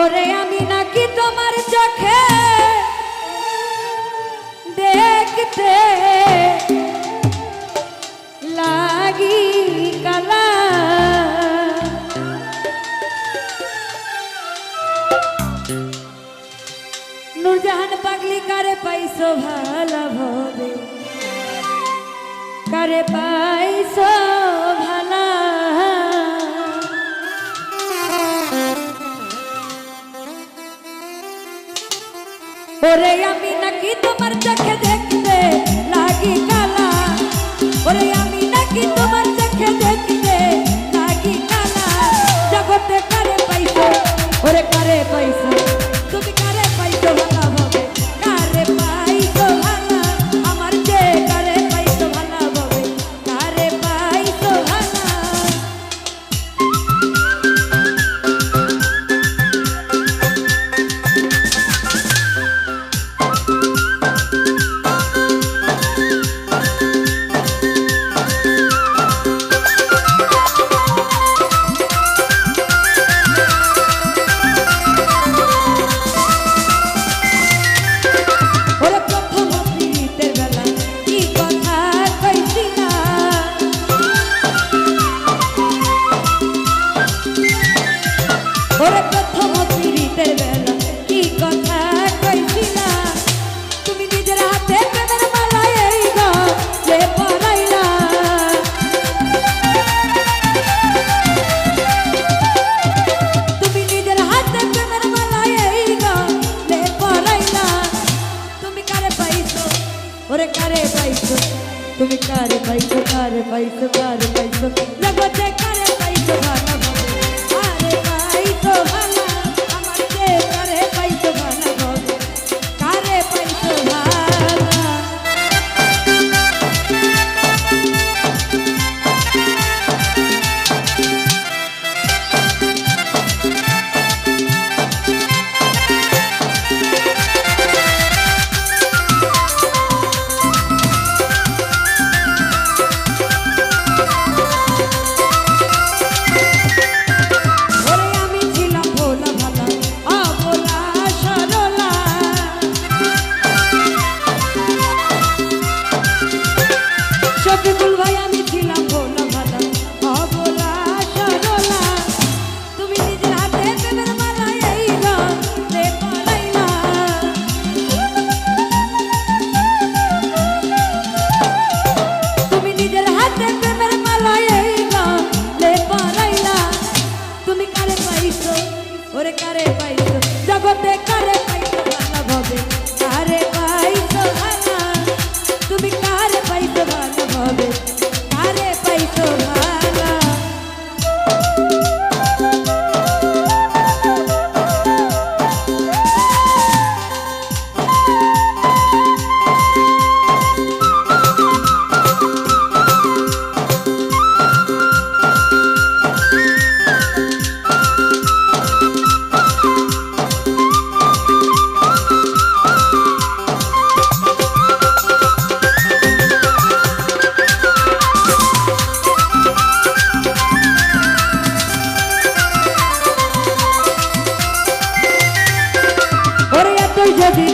ওরে আমি নাকি তোমার চোখে দেখতে লাগি কালা। নুরজাহান পাগলি, কারে পাইছো ভালো ভবে কারে পাইছো নাকি তোমার চোখে দেখতে, লাগি কালা। ওরে আমি নাকি তোমার চোখে দেখতে, লাগি কালা। জগতে কারে পাইছো? ওরে কারে পাইছো? ওরে প্রথম প্রীতের বেলা, কি কথা কইছিলা? তুমি নিজের হাতে প্রেমের মালা এই যে তুমি নিজের হাতে প্রেমের মালা তুমি কারে পাইছো? ওরে কারে পাইছো? তুমি কারে পাইছো কারে পাইছো, কারে কারে পাইছো? ওরে কারে পাইছো? জগতে কারে পাইছো? ভালো ভাবে ওরে এতই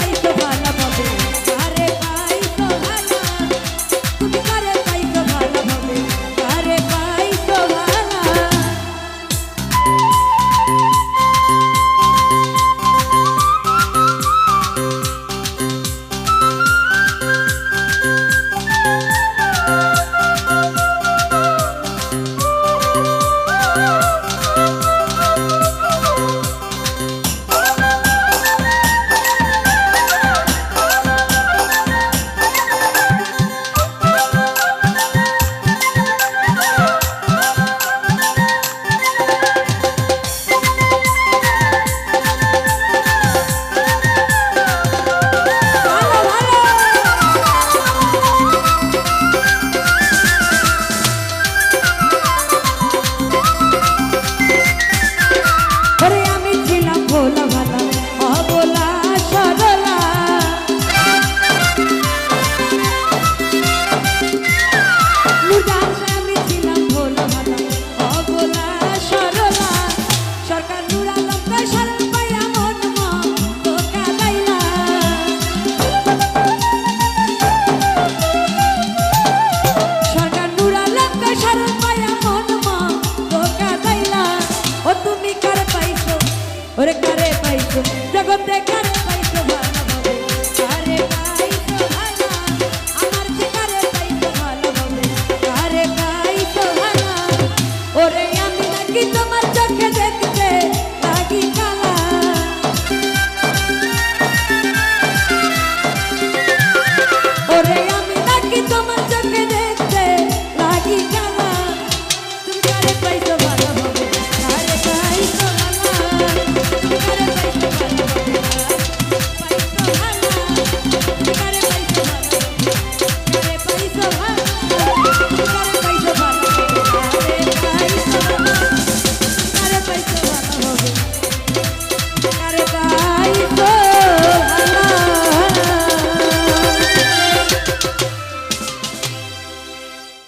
ওরে কারে